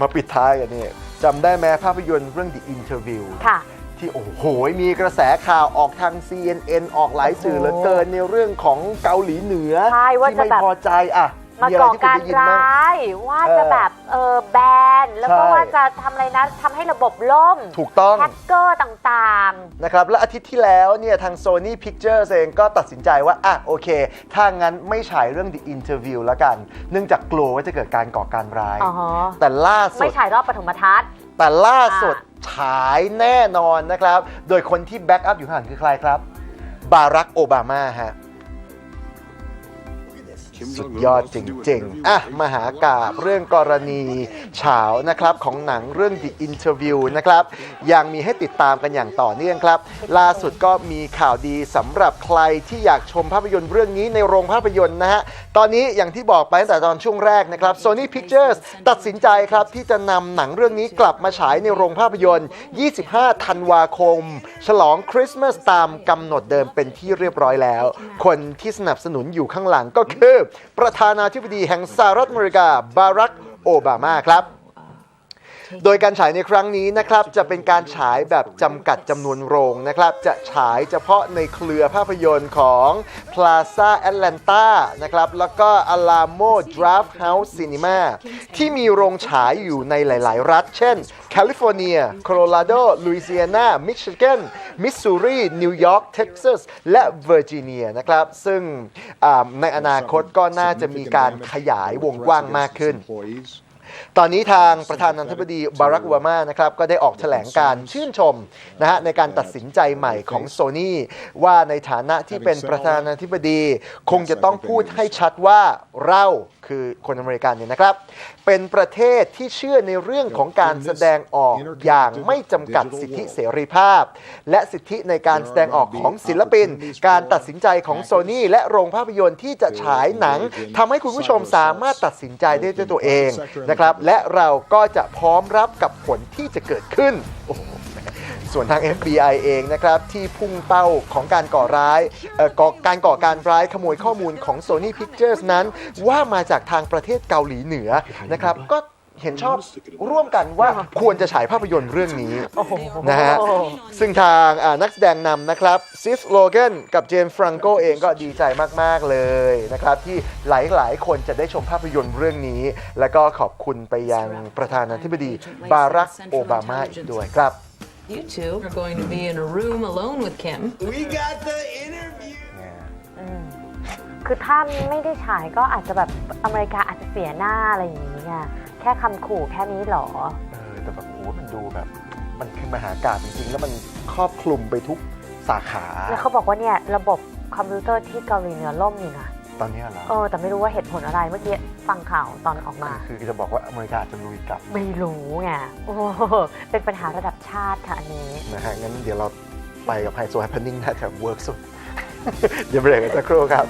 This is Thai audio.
มาปิดท้ายกันนี่จำได้ไหมภาพยนตร์เรื่อง The Interview ค่ะ ที่โอ้โห มีกระแสข่าวออกทาง CNN ออกหลายสื่อเหลือเกินในเรื่องของเกาหลีเหนือ ใช่ว่าที่จะไม่แบบ พอใจอะ มาอะไรก่อที่คุณการได้ยินบ้างร้าย ว่าเออจะแบบเออแบน แล้วก็ใช่ว่าจะทำอะไรนะทำให้ระบบล่มถูกต้อง แฮกเกอร์ต่าง นะครับและอาทิตย์ที่แล้วเนี่ยทาง Sony Pictures เองก็ตัดสินใจว่า อะ โอเค ถ้างั้นไม่ฉายเรื่อง The Interview แล้วกัน เนื่องจากกลัวว่าจะเกิดการก่อการร้ายๆอ๋อฮะ แต่ล่าสุไม่ด ฉายรอบปฐมทัศน์ แต่ล่าสุดฉายแน่นอนนะครับ โดยคนที่แบ็กอัพอยู่ข้างหลังคือใครครับ บารักโอบามาฮะ สุดยอดจริงๆ อะ มหากาบเรื่องกรณีเฉานะครับของหนังเรื่อง The Interview นะครับ ยังมีให้ติดตามกันอย่างต่อเนื่องครับ ล่าสุดก็มีข่าวดีสำหรับใครที่อยากชมภาพยนตร์เรื่องนี้ในโรงภาพยนตร์นะฮะ ตอนนี้อย่างที่บอกไปตั้งแต่ตอนช่วงแรกนะครับ Sony Pictures ตัดสินใจครับที่จะนำหนังเรื่องนี้กลับมาฉายในโรงภาพยนตร์ 25 ธันวาคม ฉลองคริสต์มาสตามกำหนดเดิมเป็นที่เรียบร้อยแล้ว คนที่สนับสนุนอยู่ข้างหลังก็คือประธานาธิบดีแห่งสหรัฐอเมริกาบารักโอบามาครับ โดยการฉายในครั้งนี้นะครับจะเป็นการฉายแบบจำกัดจำนวนโรงนะครับ จะฉายเฉพาะในเครือภาพยนตร์ของ Plaza Atlanta นะครับแล้วก็ Alamo Draft House Cinema ที่มีโรงฉายอยู่ในหลาย ๆ รัฐ เช่น แคลิฟอร์เนีย โคโลราโด ลุยเซียนา มิชิแกน มิสซูรี นิวยอร์ก เท็กซัส และเวอร์จิเนียนะครับ ซึ่งในอนาคตก็น่าจะมีการขยายวงกว้างมากขึ้น ตอนนี้ทางประธานาธิบดีบารักโอบามานะครับก็ได้ออกแถลงการชื่นชมนะฮะในการตัดสินใจใหม่ของโซ n y ว่าในฐานะที่เป็นประธานาธิบดี คงจะต้องพูดให้ชัดว่าเราคือคนอเมริกันเนี่ยนะครับ เป็นประเทศที่เชื่อในเรื่องของการแสดงออกอย่างไม่จำกัดสิทธิเสรีภาพ และสิทธิในการแสดงออกของศิลปิน การตัดสินใจของโซ n y และโรงภาพยนตร์ที่จะฉายหนังทำให้คุณผู้ชมสามารถตัดสินใจได้ด้วยตัวเองนะครับ และเราก็จะพร้อมรับกับผลที่จะเกิดขึ้น ส่วนทาง FBI เองนะครับ ที่พุ่งเป้าของการก่อร้ายก่อการก่อการร้ายขโมยข้อมูลของ Sony Pictures นั้น ว่ามาจากทางประเทศเกาหลีเหนือนะครับก็ เห็นชอบร่วมกันว่าควรจะฉายภาพยนตร์เรื่องนี้โอ้โหนะฮะซึ่งทางอ่านักแสดงนำนะครับซิสโลเกนกับเจมส์ฟรังโกเองก็ดีใจมาก ๆ เลยนะครับ ที่หลาย ๆ คนจะได้ชมภาพยนตร์เรื่องนี้ แล้วก็ขอบคุณไปยังประธานาธิบดีบารักโอบามาอีกด้วยครับ You two are going to be in a room alone with Kim. We got the interview. คือถ้าไม่ได้ฉายก็อาจจะแบบอเมริกาอาจจะเสียหน้าอะไรอย่างนี้ไงแค่คำขู่แค่นี้เหรอ เออแต่แบบโอ้มันดูแบบ มันคือมหากาพย์จริงๆ แล้วมันครอบคลุมไปทุกสาขา แล้วเขาบอกว่าเนี่ยระบบคอมพิวเตอร์ที่เกาหลีเหนือล่มอยู่นะตอนนี้เหรอเออแต่ไม่รู้ว่าเหตุผลอะไรเมื่อกี้ฟังข่าวตอนออกมา คือจะบอกว่าอเมริกาจะลุยกลับไม่รู้ไงโอ้โหเป็นปัญหาระดับชาติค่ะอันนี้ นะฮะงั้นเดี๋ยวเราไปกับไฮโซแฮปเพนนิ่งน่าจะเวิร์กสุด เดี๋ยวเบรกกันสักครู่ครับ